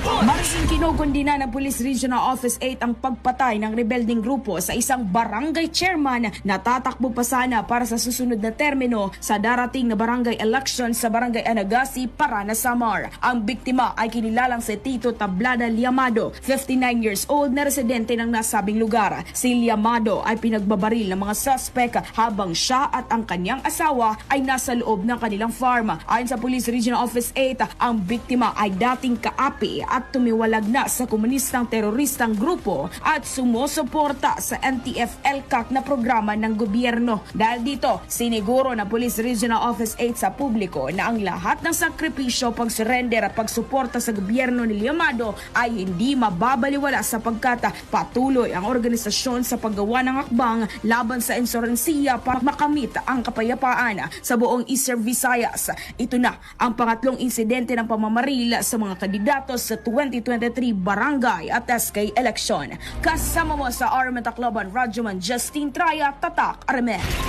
people! Marising kinokondina ng Police Regional Office 8 ang pagpatay ng rebelding grupo sa isang barangay chairman na tatakbo pa sana para sa susunod na termino sa darating na barangay election sa barangay Anagasi, Parana, Samar. Ang biktima ay kinilalang si Tito Tablada Liamado, 59 years old na residente ng nasabing lugar. Si Liamado ay pinagbabaril ng mga suspect habang siya at ang kanyang asawa ay nasa loob ng kanilang farm. Ayon sa Police Regional Office 8, ang biktima ay dating kaapi at tumiwalag na sa komunistang teroristang grupo at sumusuporta sa NTF-ELCAC na programa ng gobyerno. Dahil dito, siniguro ng Police Regional Office 8 sa publiko na ang lahat ng sakripisyo, pagsurrender at pagsuporta sa gobyerno ni Liamado ay hindi mababaliwala sapagkat patuloy ang organisasyon sa paggawa ng akbang laban sa insurensiya para makamit ang kapayapaan sa buong Eastern Visayas. Ito na ang pangatlong insidente ng pamamaril sa mga kandidato sa 2023 barangay at SK election. Kasama mo sa Armenta Cluban, Radyoman Justine Traya, Tatak, Arme.